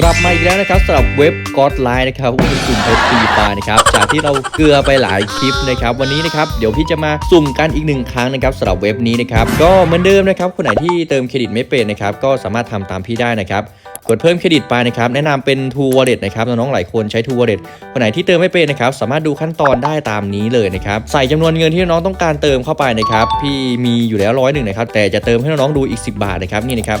กลับมาอีกแล้วนะครับสำหรับเว็บก็อดไลน์นะครับวิวสุ่มเพชรฟรีไฟนะครับจากที่เราเกลือไปหลายคลิปนะครับวันนี้นะครับเดี๋ยวพี่จะมาสุ่มกันอีกหนึ่งครั้งนะครับสำหรับเว็บนี้นะครับก็เหมือนเดิมนะครับคนไหนที่เติมเครดิตไม่เป็นนะครับก็สามารถทำตามพี่ได้นะครับกดเพิ่มเครดิตไปนะครับแนะนำเป็น True Wallet นะครับน้องๆหลายคนใช้ True Wallet คนไหนที่เติมไม่เป็นนะครับสามารถดูขั้นตอนได้ตามนี้เลยนะครับใส่จำนวนเงินที่น้องต้องการเติมเข้าไปนะครับพี่มีอยู่แล้วร้อยหนึ่งนะครับแต่จะเติมให้น้องๆดูอีก 10 บาทนะครับนี่นะครับ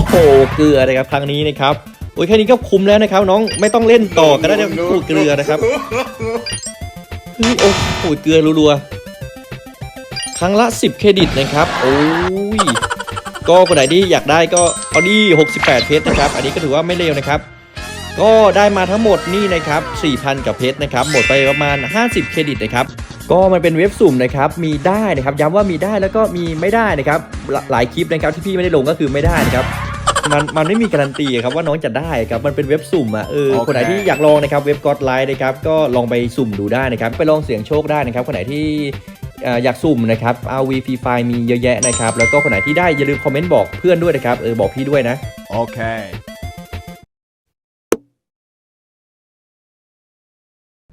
อ้โหเกลือนะครับครั้งนี้นะครับโอ้ยแค่นี้ก็คุ้มแล้วนะครับ น้องไม่ต้องเล่นต่อก็ได้นะพูดเกลือนะครับเฮ้ยโอ้โหเกลือรัวๆครั้งละ 10 เครดิตนะครับ โอ้ยก็คนไหนที่อยากได้ก็เอาดี68 เพชรนะครับ อันนี้ก็ถือว่าไม่เลวนะครับ ก็ได้มาทั้งหมดนี่นะครับ 4,000 กับเพชรนะครับ หมดไปประมาณ 50 เครดิตนะครับก็มันเป็นเว็บสุ่มนะครับ มีได้นะครับ ย้ำว่ามีได้แล้วก็มีไม่ได้นะครับหลหลายคลิปนะครับที่พี่ไม่ได้ลงก็คือไม่ได้นะครับ มันมันไม่มีการันตีครับว่าน้องจะได้ครับมันเป็นเว็บสุ่มอะเออโอเค คนไหนที่อยากลองนะครับเว็บก็อดไลน์นะครับก็ลองไปสุ่มดูได้นะครับไปลองเสี่ยงโชคได้นะครับคนไหนที่เอ่ออยากสุ่มนะครับ RV Free Fire มีเยอะแยะนะครับแล้วก็คนไหนที่ได้อย่าลืมคอมเมนต์บอกเพื่อนด้วยนะครับเออบอกพี่ด้วยนะ Okay.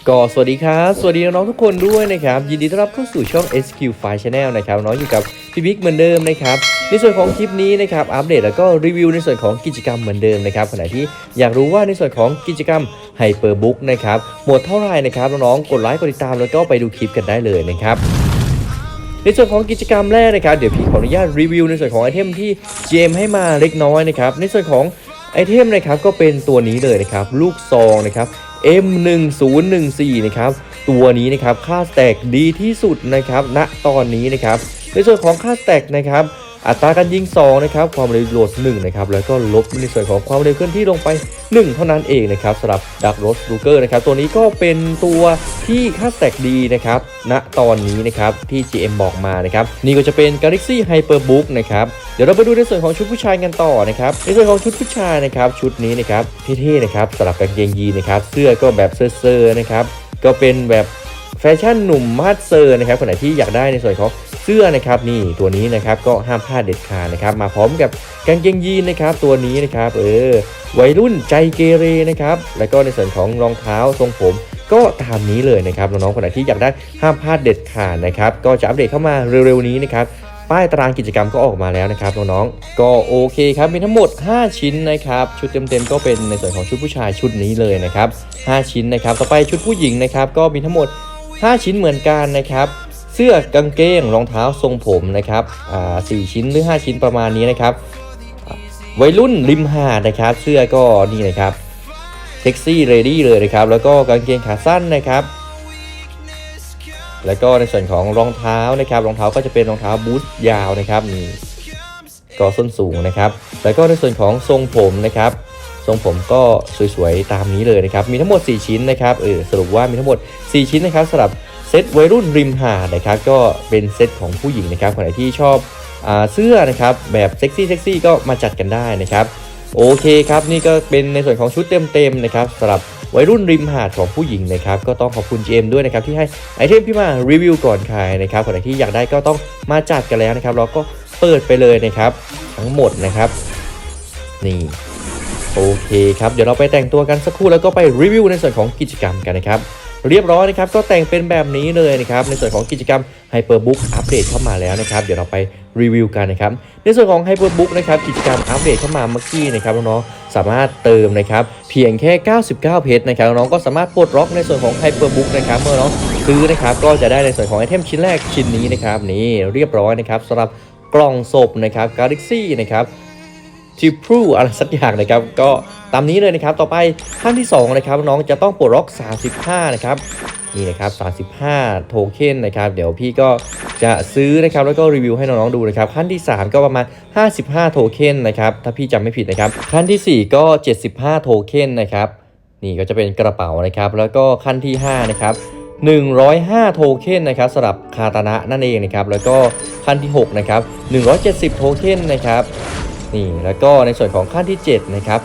ก็สวัสดีครับ สวัสดีน้องๆทุกคนด้วยนะครับ ยินดีต้อนรับเข้าสู่ช่อง SQ File Channel นะครับน้องอยู่กับพี่บิ๊กเหมือนเดิมนะครับ ในส่วนของคลิปนี้นะครับอัปเดตแล้วก็รีวิวในส่วนของกิจกรรมเหมือนเดิมนะครับคนไหนที่อยากรู้ว่าในส่วนของกิจกรรม Hyperbook นะครับหมดเท่าไหร่นะครับน้องๆกดไลค์กดติดตามแล้วก็ไปดูคลิปกันได้เลยนะครับในส่วนของกิจกรรมแรกนะครับเดี๋ยวพี่ขออนุญาตรีวิวในส่วนของไอเทมที่ GM ให้มาเล็กน้อยนะครับในส่วนของไอเทมนะครับก็เป็นตัวนี้เลยนะครับลูกซองนะครับ M1014 นะครับตัวนี้นะครับค่าแตกดีที่สุดนะครับณตอนนี้นะครับในส่วนของค่าแตกนะครับ อัตราการยิง 2 นะครับ ความเร็วโหลด1นะครับ แล้วก็ลบในส่วนของความเร็วเคลื่อนที่ลงไป 1 เท่านั้นเองนะครับสำหรับดักรสลูเกอร์นะครับ ตัวนี้ก็เป็นตัวที่ค่าแตกดีนะครับณตอนนี้นะครับที่ GM บอกมานะครับ นี่ก็จะเป็น Galaxy Hyperbook นะครับ เดี๋ยวเราไปดูในส่วนของชุดผู้ชายกันต่อนะครับ ในส่วนของชุดผู้ชายนะครับ ชุดนี้นะครับเท่ๆนะครับสลับกางเกงยีนนะครับ เสื้อก็แบบเซอร์ๆนะครับ ก็เป็นแบบแฟชั่นหนุ่มมาสเซอร์นะครับคนไหนที่อยากได้ในส่วนของ สื้อนะครับนี่ตัวนี้นะครับก็ห้ามพลาดเด็ดขาดนะครับ มาพร้อมกับกางเกงยีนนะครับ ตัวนี้นะครับเออวัยรุ่นใจเกเรนะครับแล้วก็ในส่วนของรองเท้าทรงผมก็ตามนี้เลยนะครับน้องๆคนไหนที่อยากได้ห้ามพลาดเด็ดขาดนะครับก็จะอัปเดตเข้ามาเร็วๆนี้นะครับป้ายตารางกิจกรรมก็ออกมาแล้วนะครับน้องๆก็โอเคครับมีทั้งหมด 5 ชิ้นนะครับชุดเต็มๆก็เป็นในส่วนของชุดผู้ชายชุดนี้เลยนะครับ5ชิ้นนะครับต่อไปชุดผู้หญิงนะครับก็มีทั้งหมด 5 ชิ้นเหมือนกันนะครับ เสื้อกางเกงรองเท้าทรงผมนะครับอ่ชิ้นหรือ 5 ชิ้นประมาณนี้นะครับ วัยรุ่นริมหาดนะครับ เสื้อก็นี่นะครับเซ็กซี่เรดี้เลยนะครับ แล้วก็กางเกงขาสั้นนะครับ แล้วก็ในส่วนของรองเท้านะครับ รองเท้าก็จะเป็นรองเท้าบูทยาวนะครับนี่ก็ส้นสูงนะครับ แล้วก็ในส่วนของทรงผมนะครับ ทรงผมก็สวยๆตามนี้เลยนะครับ มีทั้งหมด 4 ชิ้นนะครับ เออสรุปว่ามีทั้งหมด 4 ชิ้นนะครับสำหรับ เซตวัยรุ่นริมหาดนะครับก็เป็นเซตของผู้หญิงนะครับคนไหนที่ชอบอเสื้อนะครับแบบเซ็กซี่เซ็กซี่ก็มาจัดกันได้นะครับโอเคครับนี่ก็เป็นในส่วนของชุดเต็มๆนะครับสำหรับวัยรุ่นริมหาดของผู้หญิงนะครับก็ต้องขอบคุณ GM ด้วยนะครับที่ให้ไอเทมพี่มารีวิวก่อนขายนะครับคนไหนที่อยากได้ก็ต้องมาจัดกันแล้วนะครับเราก็เปิดไปเลยนะครับทั้งหมดนะครับนี่โอเคครับเดี๋ยวเราไปแต่งตัวกันสักครู่แล้วก็ไปรีวิวในส่วนของกิจกรรมกันนะครับ เรียบร้อยนะครับก็แต่งเป็นแบบนี้เลยนะครับในส่วนของกิจกรรม Hyperbook อัปเดตเข้ามาแล้วนะครับเดี๋ยวเราไปรีวิวกันนะครับในส่วนของ Hyperbook นะครับกิจกรรมอัปเดตเข้ามาเมื่อกี้นะครับน้องๆสามารถเติมนะครับเพียงแค่ 99 เพชรนะครับน้องก็สามารถปลดล็อกในส่วนของ Hyperbook นะครับเมื่อน้องซื้อนะครับก็จะได้ในส่วนของไอเทมชิ้นแรกชิ้นนี้นะครับนี่เรียบร้อยนะครับสำหรับกล่องศพนะครับ Galaxy นะครับ ทิปรูอะไรสักอย่างนะครับ ก็ตามนี้เลยนะครับ ต่อไปขั้นที่2นะครับน้องจะต้องปลดล็อก 35 นะครับนี่นะครับ 35 โทเค็นนะครับ เดี๋ยวพี่ก็จะซื้อนะครับ แล้วก็รีวิวให้น้องๆดูนะครับ ขั้นที่ 3 ก็ประมาณ 55 โทเค็นนะครับ ถ้าพี่จำไม่ผิดนะครับ ขั้นทีสี่4 ก็ 75 โทเค็นนะครับ นี่ก็จะเป็นกระเป๋านะครับ แล้วก็ขั้นที่ 5 นะครับ 105 โทเค็นนะครับสำหรับคาตานะนั่นเองนะครับ แล้วก็ขั้นที่ 6 นะครับ 170 โทเค็นนะครับ นี่แล้วก็ในส่วนของขั้นที่7นะครับ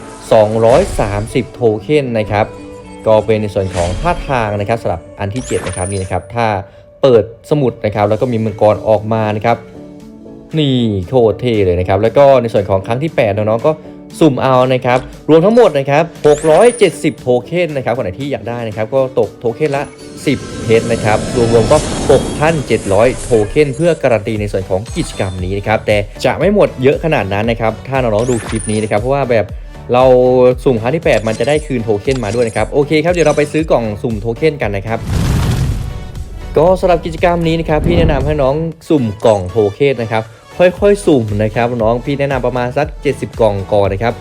230 โทเค็นนะครับก็เป็นในส่วนของท่าทางนะครับสำหรับอันที่7นะครับนี่นะครับถ้าเปิดสมุดนะครับแล้วก็มีมังกรออกมานะครับนี่โคตรเท่เลยนะครับแล้วก็ในส่วนของครั้งที่ 8 น้องๆก็ สุ่มเอานะครับ รวมทั้งหมดนะครับ 670 โทเค็นนะครับคนไหนที่อยากได้นะครับ ก็ตกโทเค็นละ 10 เพชรนะครับ รวมๆก็6,700 โทเค็นเพื่อการันตีในส่วนของกิจกรรมนี้นะครับ แต่จะไม่หมดเยอะขนาดนั้นนะครับ ถ้าน้องๆดูคลิปนี้นะครับ เพราะว่าแบบเราสุ่มครั้งที่ 8 มันจะได้คืนโทเค็นมาด้วยนะครับ โอเคครับ เดี๋ยวเราไปซื้อกล่องสุ่มโทเค็นกันนะครับก็สำหรับกิจกรรมนี้นะครับพี่แนะนำให้น้องสุ่มกล่องโทเค็นนะครับ ค่อยๆ สุ่มนะครับน้องพี่แนะนำประมาณสัก 70 กล่องก่อนนะครับ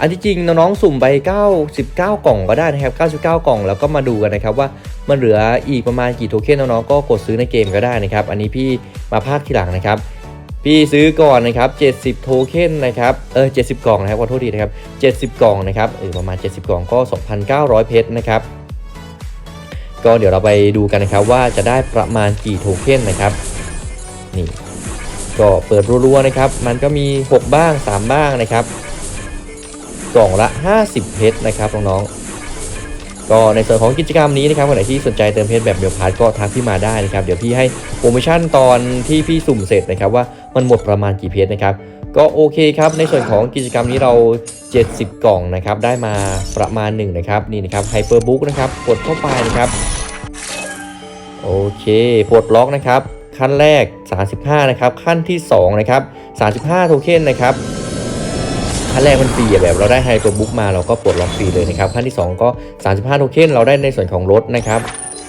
อันที่จริงน้องๆสุ่มไป 99 กล่องก็ได้นะครับ 99 กล่องแล้วก็มาดูกันนะครับว่ามันเหลืออีกประมาณกี่โทเค็นน้องๆก็กดซื้อในเกมก็ได้นะครับ อันนี้พี่มาภาคทีหลังนะครับ พี่ซื้อก่อนนะครับ 70 โทเค็นนะครับ เออ 70 กล่องนะครับขอโทษทีนะครับ 70 กล่องนะครับเออประมาณ 70 กล่องก็ 2,900 เพชรนะครับ ก็เดี๋ยวเราไปดูกันนะครับว่าจะได้ประมาณกี่โทเค็นนะครับ นี่ ก็เปิดรัวๆนะครับ มันก็มี 6 บ้าง 3 บ้างนะครับ กล่องละ 50 เพชรนะครับน้องๆ ก็ในส่วนของกิจกรรมนี้นะครับคนไหนที่สนใจเติมเพชรแบบเบลพาร์ก็ทักพี่มาได้นะครับ เดี๋ยวพี่ให้โปรโมชั่นตอนที่พี่สุ่มเสร็จนะครับว่ามันหมดประมาณกี่เพชรนะครับ ก็โอเคครับในส่วนของกิจกรรมนี้เรา 70 กล่องนะครับได้มาประมาณหนึ่งนะครับนี่นะครับไฮเปอร์บุ๊กนะครับกดเข้าไปนะครับโอเคปลดล็อกนะครับ ขั้นแรก 35 นะครับ ขั้นที่ 2 นะครับ 35 โทเค็นนะครับขั้นแรกมันฟรีอะแบบเราได้ไฮเปรบุ๊กมาเราก็ปลดล็อกฟรีเลยนะครับ ขั้นที่ 2 ก็ 35 โทเค็นเราได้ในส่วนของรถนะครับ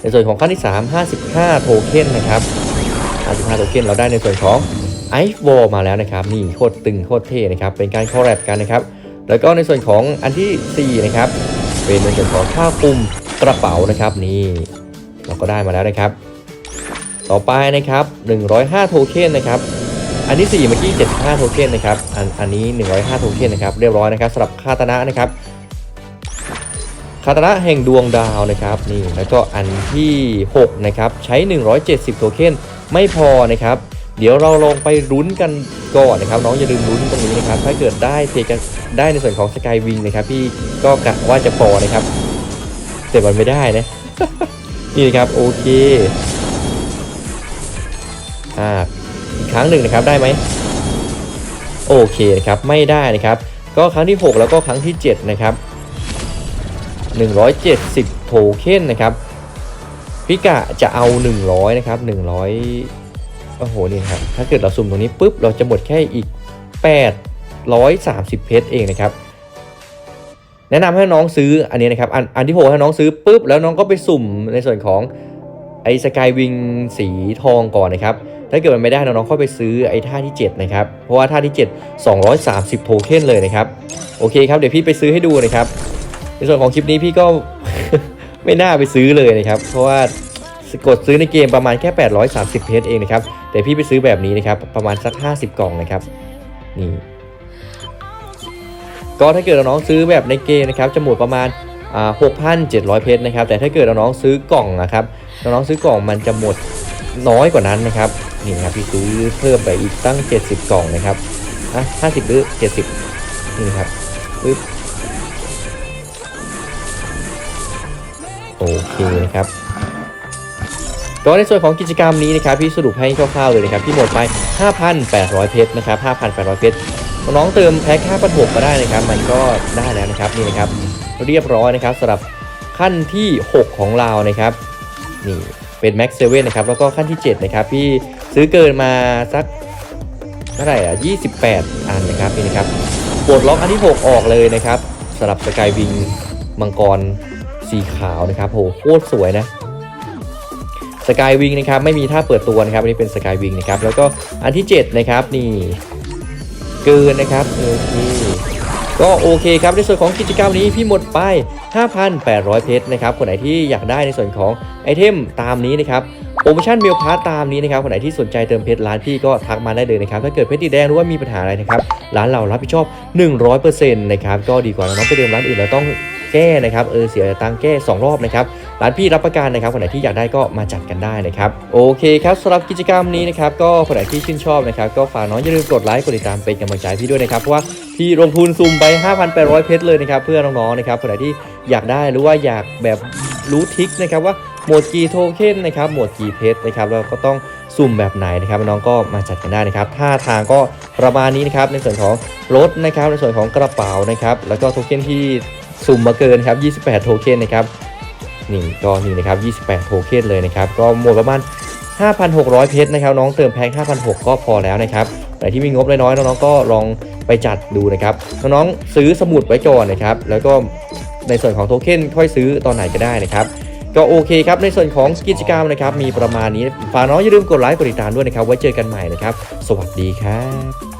ในส่วนของขั้นที่ 3 55 โทเค็นนะครับ55 โทเค็นเราได้ในส่วนของไอฟ์วอลมาแล้วนะครับนี่โคตรตึงโคตรเท่นะครับเป็นการคอลแลบกันนะครับ แล้วก็ในส่วนของอันทีสี่4นะครับเป็นในส่วนของผ้าคลุมกระเป๋านะครับนี่เราก็ได้มาแล้วนะครับ ต่อไปนะครับ 105 โทเค็นนะครับ อันที่4เมื่อกี้ 75 โทเค็นนะครับ อันอันนี้ 105 โทเค็นนะครับ เรียบร้อยนะครับสำหรับคาตานะนะครับคาตานะแห่งดวงดาวนะครับนี่แล้วก็อันที่ 6 นะครับ ใช้ 170 โทเค็นไม่พอนะครับ เดี๋ยวเราลองไปลุ้นกันก่อนนะครับ น้องอย่าลืมลุ้นตรงนี้นะครับ ถ้าเกิดได้เทกันได้ในส่วนของสกายวิงนะครับ พี่ก็กะว่าจะพอนะครับ แต่มันไม่ได้นะ นี่นะครับ โอเค อ่าอีกครั้งหนึ่งนะครับได้ไหมโอเคนะครับไม่ได้นะครับ ก็ครั้งที่ 6 แล้วก็ครั้งที่ 7 นะครับ 170 โทเค็นนะครับพิกะจะเอา 100 นะครับ 100โอ้โหนี่ครับถ้าเกิดเราซุ่มตรงนี้ปุ๊บเราจะหมดแค่อีก 830 เพชรเองนะครับแนะนำให้น้องซื้ออันนี้นะครับอันอันที่หกให้น้องซื้อปุ๊บแล้วน้องก็ไปสุ่มในส่วนของไอ้สกายวิงสีทองก่อนนะครับ ถ้าเกิดมันไม่ได้น้องๆค่อยไปซื้อไอ้ท่าที่ 7 นะครับ เพราะว่าท่าที่ 7 230 โทเค็นเลยนะครับ โอเคครับ เดี๋ยวพี่ไปซื้อให้ดูนะครับ ในส่วนของคลิปนี้พี่ก็ไม่น่าไปซื้อเลยนะครับ เพราะว่ากดซื้อในเกมประมาณแค่ 830 เพชรเองนะครับ แต่พี่ไปซื้อแบบนี้นะครับ ประมาณสัก 50 กล่องนะครับ นี่ก็ถ้าเกิดน้องๆซื้อแบบในเกมนะครับจะหมดประมาณ6,700 เพชรนะครับ แต่ถ้าเกิดน้องๆซื้อกล่องนะครับ น้องๆซื้อกล่องมันจะหมด น้อยกว่านั้นนะครับนี่นะครับพี่ซื้อเพิ่มไปอีกตั้ง 70กล่องนะครับอะ50 หรือ 70 นี่นะครับปึ๊บโอเคนะครับก็ในส่วนของกิจกรรมนี้นะครับพี่สรุปให้คร่าวๆเลยนะครับพี่หมดไป 5,800 เพชรนะครับ 5,800 เพชรน้องเติมแพ็คค่าปันหกก็ได้นะครับ มันก็ได้แล้วนะครับนี่นะครับ เรียบร้อยนะครับสำหรับขั้นที่ 6 ของเรานะครับนี่ เป็นแม็กเซเว่นนะครับแล้วก็ขั้นที่7นะครับพี่ซื้อเกินมาสักเท่าไหร่อะ28 อันนะครับนี่นะครับปลดล็อกอันที่ 6 ออกเลยนะครับสำหรับสกายวิงมังกรสีขาวนะครับโหโคตรสวยนะสกายวิงนะครับไม่มีท่าเปิดตัวนะครับอันนี้เป็นสกายวิงนะครับแล้วก็อันที่7นะครับนี่เกินนะครับโอเค ก็โอเคครับในส่วนของกิจกรรมนี้พี่หมดไป 5,800 เพชรนะครับคนไหนที่อยากได้ในส่วนของไอเทมตามนี้นะครับโปรโมชั่นเมลพาร์ตตามนี้นะครับคนไหนที่สนใจเติมเพชรร้านพี่ก็ทักมาได้เลยนะครับถ้าเกิดเพชรติดแดงหรือว่ามีปัญหาอะไรนะครับร้านเรารับผิดชอบ 100%นะครับก็ดีกว่าน้องไปเดิมร้านอื่นเราต้องแก้นะครับเออเสียตังค์แก้สองรอบนะครับ ร้านพี่รับประกันนะครับคนไหนที่อยากได้ก็มาจัดกันได้นะครับโอเคครับสำหรับกิจกรรมนี้นะครับก็คนไหนที่ชื่นชอบนะครับก็ฝากน้องอย่าลืมกดไลค์กดติดตามเป็นกำลังใจพี่ด้วยนะครับเพราะว่าพี่ลงทุนซุ่มไป 5,800 เพชรเลยนะครับเพื่อน้องๆนะครับคนไหนที่อยากได้หรือว่าอยากแบบรู้ทริคนะครับว่าหมดกี่โทเค็นนะครับหมดกี่เพชรนะครับแล้วก็ต้องสุ่มแบบไหนนะครับน้องก็มาจัดกันได้นะครับท่าทางก็ประมาณนี้นะครับในส่วนของรถนะครับในส่วนของกระเป๋านะครับแล้วก็โทเค็นที่สุ่มมาเกินครับ28 โทเค็นนะครับ นี่ก็นี่นะครับ 28 โทเค็นเลยนะครับ ก็หมดประมาณ 5,600 เพชรนะครับ น้องเติมแพ็ค5,600 ก็พอแล้วนะครับแต่ที่มีงบน้อยๆน้องๆก็ลองไปจัดดูนะครับ น้องๆซื้อสมุดไว้ก่อนนะครับ แล้วก็ในส่วนของโทเค็นค่อยซื้อตอนไหนก็ได้นะครับก็โอเคครับ ในส่วนของกิจกรรมนะครับ มีประมาณนี้ฝากน้องอย่าลืมกดไลค์กดติดตามด้วยนะครับ ไว้เจอกันใหม่นะครับ สวัสดีครับ